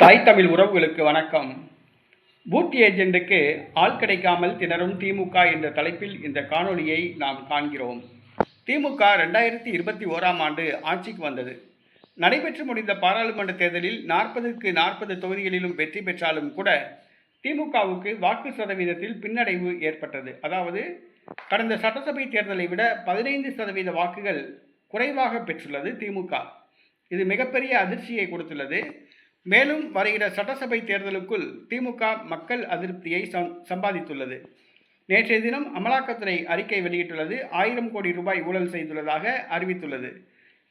தாய் தமிழ் உறவுகளுக்கு வணக்கம். பூத் ஏஜென்ட்டுக்கு ஆள் கிடைக்காமல் திணறும் திமுக என்ற தலைப்பில் இந்த காணொளியை நாம் காண்கிறோம். திமுக ரெண்டாயிரத்தி இருபத்தி ஓராம் ஆண்டு ஆட்சிக்கு வந்தது. நடைபெற்று முடிந்த பாராளுமன்ற தேர்தலில் நாற்பதுக்கு நாற்பது தொகுதிகளிலும் வெற்றி பெற்றாலும் கூட திமுகவுக்கு வாக்கு சதவீதத்தில் பின்னடைவு ஏற்பட்டது. அதாவது கடந்த சட்டசபை தேர்தலை விட பதினைந்து சதவீத வாக்குகள் குறைவாக பெற்றுள்ளது திமுக. இது மிகப்பெரிய அதிர்ச்சியை கொடுத்துள்ளது. மேலும் வருகிற சட்டசபை தேர்தலுக்குள் திமுக மக்கள் அதிருப்தியை சம் சம்பாதித்துள்ளது. நேற்றைய தினம் அமலாக்கத்துறை அறிக்கை வெளியிட்டுள்ளது. ஆயிரம் கோடி ரூபாய் ஊழல் செய்துள்ளதாக அறிவித்துள்ளது.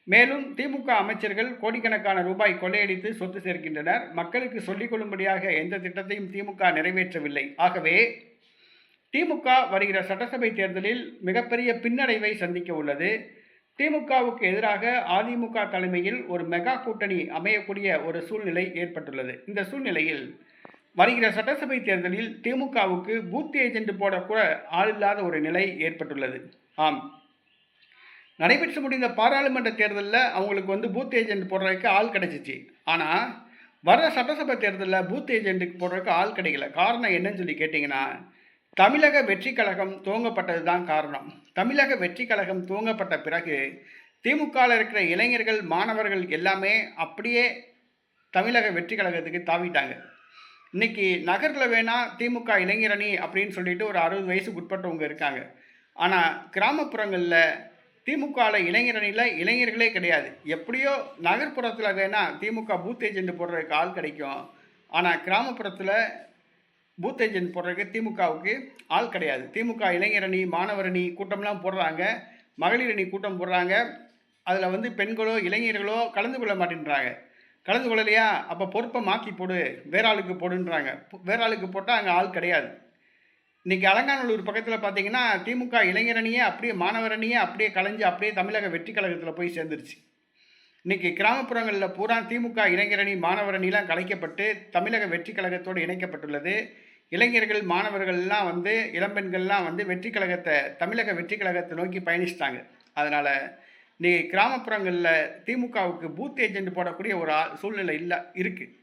மேலும் திமுக அமைச்சர்கள் கோடிக்கணக்கான ரூபாய் கொள்ளையடித்து சொத்து சேர்க்கின்றனர். மக்களுக்கு சொல்லிக் கொள்ளும்படியாக எந்த திட்டத்தையும் திமுக நிறைவேற்றவில்லை. ஆகவே திமுக வருகிற சட்டசபை தேர்தலில் மிகப்பெரிய பின்னடைவை சந்திக்க உள்ளது. திமுகவுக்கு எதிராக அதிமுக தலைமையில் ஒரு மெகா கூட்டணி அமையக்கூடிய ஒரு சூழ்நிலை ஏற்பட்டுள்ளது. இந்த சூழ்நிலையில் வருகிற சட்டசபை தேர்தலில் திமுகவுக்கு பூத் ஏஜென்ட் போடக்கூட ஆள் இல்லாத ஒரு நிலை ஏற்பட்டுள்ளது. ஆம். நடைபெற்று முடிந்த பாராளுமன்ற தேர்தலில் அவங்களுக்கு வந்து பூத் ஏஜென்ட் போடுறதுக்கு ஆள் கிடைச்சிச்சு. ஆனால் வர சட்டசபை தேர்தலில் பூத் ஏஜென்ட்டுக்கு போடுறதுக்கு ஆள் கிடைக்கல. காரணம் என்னன்னு சொல்லி கேட்டிங்கன்னா தமிழக வெற்றி கழகம் துவங்கப்பட்டது தான் காரணம். தமிழக வெற்றி கழகம் துவங்கப்பட்ட பிறகு திமுகவில் இருக்கிற இளைஞர்கள் மாணவர்கள் எல்லாமே அப்படியே தமிழக வெற்றி கழகத்துக்கு தாவிட்டாங்க. இன்றைக்கி நகரில் வேணால் திமுக இளைஞரணி அப்படின்னு சொல்லிட்டு ஒரு அறுபது வயசுக்கு உட்பட்டவங்க இருக்காங்க. ஆனால் கிராமப்புறங்களில் திமுகவில் இளைஞரணியில் இளைஞர்களே கிடையாது. எப்படியோ நகர்ப்புறத்தில் வேணால் திமுக பூத் ஏஜென்ட் போடுறதுக்கு ஆள் கிடைக்கும். ஆனால் கிராமப்புறத்தில் பூத் ஏஜென்ட் போடுறதுக்கு திமுகவுக்கு ஆள் கிடையாது. திமுக இளைஞரணி மாணவரணி கூட்டம்லாம் போடுறாங்க. மகளிரணி கூட்டம் போடுறாங்க. அதில் வந்து பெண்களோ இளைஞர்களோ கலந்து கொள்ள மாட்டேன்றாங்க. கலந்து கொள்ளலையா? அப்போ பொறுப்பை மாற்றி போடு. வேற ஆளுக்கு போடுன்றாங்க. வேற ஆளுக்கு போட்டால் அங்கே ஆள் கிடையாது. இன்றைக்கி அலங்காநல்லூர் பக்கத்தில் பார்த்தீங்கன்னா திமுக இளைஞரணியே அப்படியே மாணவரணியே அப்படியே கலைஞ்சு அப்படியே தமிழக வெற்றி கழகத்தில் போய் சேர்ந்துருச்சு. இன்றைக்கி கிராமப்புறங்களில் பூரா திமுக இளைஞரணி மாணவரணிலாம் கலைக்கப்பட்டு தமிழக வெற்றி கழகத்தோடு இணைக்கப்பட்டுள்ளது. இளைஞர்கள் மாணவர்கள்லாம் வந்து இளம்பெண்கள்லாம் வந்து வெற்றி கழகத்தை தமிழக வெற்றி கழகத்தை நோக்கி பயணிச்சிட்டாங்க. அதனால் நீ கிராமப்புறங்களில் திமுகவுக்கு பூத் ஏஜென்ட் போடக்கூடிய ஒரு சூழ்நிலை இல்லை இருக்குது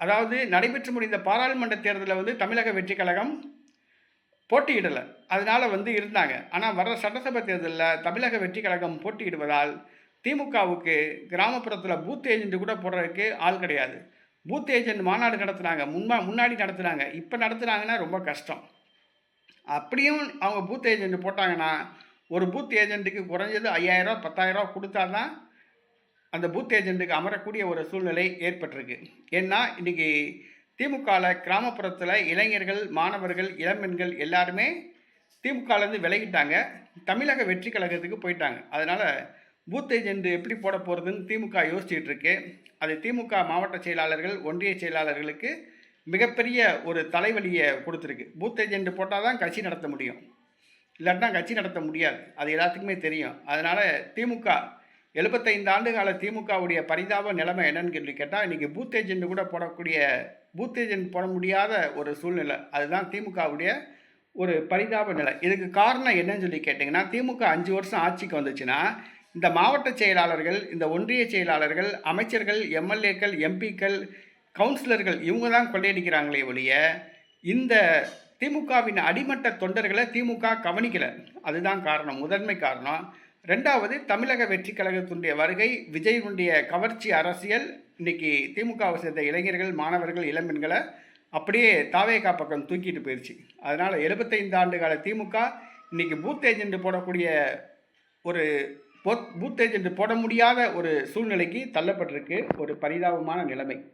அதாவது நடைபெற்று முடிந்த பாராளுமன்ற தேர்தலில் வந்து தமிழக வெற்றி கழகம் போட்டியிடலை. அதனால் வந்து இருந்தாங்க. ஆனால் வர்ற சட்டசபை தேர்தலில் தமிழக வெற்றி கழகம் போட்டியிடுவதால் திமுகவுக்கு கிராமப்புறத்தில் பூத் ஏஜென்ட் கூட போடுறதுக்கு ஆள் கிடையாது. பூத் ஏஜென்ட் மாநாடு நடத்துனாங்க. முன்பா முன்னாடி நடத்துனாங்க. இப்போ நடத்துனாங்கன்னா ரொம்ப கஷ்டம். அப்படியும் அவங்க பூத் ஏஜென்ட் போட்டாங்கன்னா ஒரு பூத் ஏஜென்ட்டுக்கு குறைஞ்சது ஐயாயிரம் பத்தாயிரம் கொடுத்தா தான் அந்த பூத் ஏஜென்ட்டுக்கு அமரக்கூடிய ஒரு சூழ்நிலை ஏற்பட்டிருக்கு. ஏன்னா இன்றைக்கி திமுகவில் கிராமப்புறத்தில் இளைஞர்கள் மாணவர்கள் இளம்பெண்கள் எல்லாருமே திமுகலேருந்து விலகிட்டாங்க. தமிழக வெற்றி கழகத்துக்கு போயிட்டாங்க. அதனால் பூத் ஏஜென்ட் எப்படி போட போகிறதுன்னு திமுக யோசிச்சுட்டு இருக்கு அது திமுக மாவட்ட செயலாளர்கள் ஒன்றிய செயலாளர்களுக்கு மிகப்பெரிய ஒரு தலைவலியை கொடுத்துருக்கு. பூத் ஏஜென்ட் போட்டால் தான் கட்சி நடத்த முடியும். இல்லாட்டினா கட்சி நடத்த முடியாது. அது எல்லாத்துக்குமே தெரியும். அதனால் திமுக எழுபத்தைந்து ஆண்டு கால திமுகவுடைய பரிதாப நிலைமை என்னன்னு சொல்லி கேட்டால் இன்றைக்கி பூத் ஏஜென்ட் கூட போடக்கூடிய பூத் ஏஜென்ட் போட முடியாத ஒரு சூழ்நிலை. அதுதான் திமுகவுடைய ஒரு பரிதாப நிலை. இதுக்கு காரணம் என்னன்னு சொல்லி கேட்டிங்கன்னா திமுக அஞ்சு வருஷம் ஆட்சிக்கு வந்துச்சுன்னா இந்த மாவட்ட செயலாளர்கள் இந்த ஒன்றிய செயலாளர்கள் அமைச்சர்கள் எம்எல்ஏக்கள் எம்பிக்கள் கவுன்சிலர்கள் இவங்க தான் கொள்ளையடிக்கிறாங்களே ஒழிய இந்த திமுகவின் அடிமட்ட தொண்டர்களை திமுக கவனிக்கலை. அதுதான் காரணம் முதன்மை காரணம். ரெண்டாவது தமிழக வெற்றி கழகத்தினுடைய வருகை விஜயனுடைய கவர்ச்சி அரசியல். இன்னைக்கு திமுகவை சேர்ந்த இளைஞர்கள் மாணவர்கள் இளம்பெண்களை அப்படியே தாவேகா பக்கம் தூக்கிட்டு போயிடுச்சு அதனால் எழுபத்தைந்து ஆண்டு கால திமுக இன்னைக்கு பூத் ஏஜென்ட் போடக்கூடிய ஒரு பூத் பூத் ஏஜென்ட் போட முடியாத ஒரு சூழ்நிலைக்கு தள்ளப்பட்டிருக்கு ஒரு பரிதாபமான நிலைமை.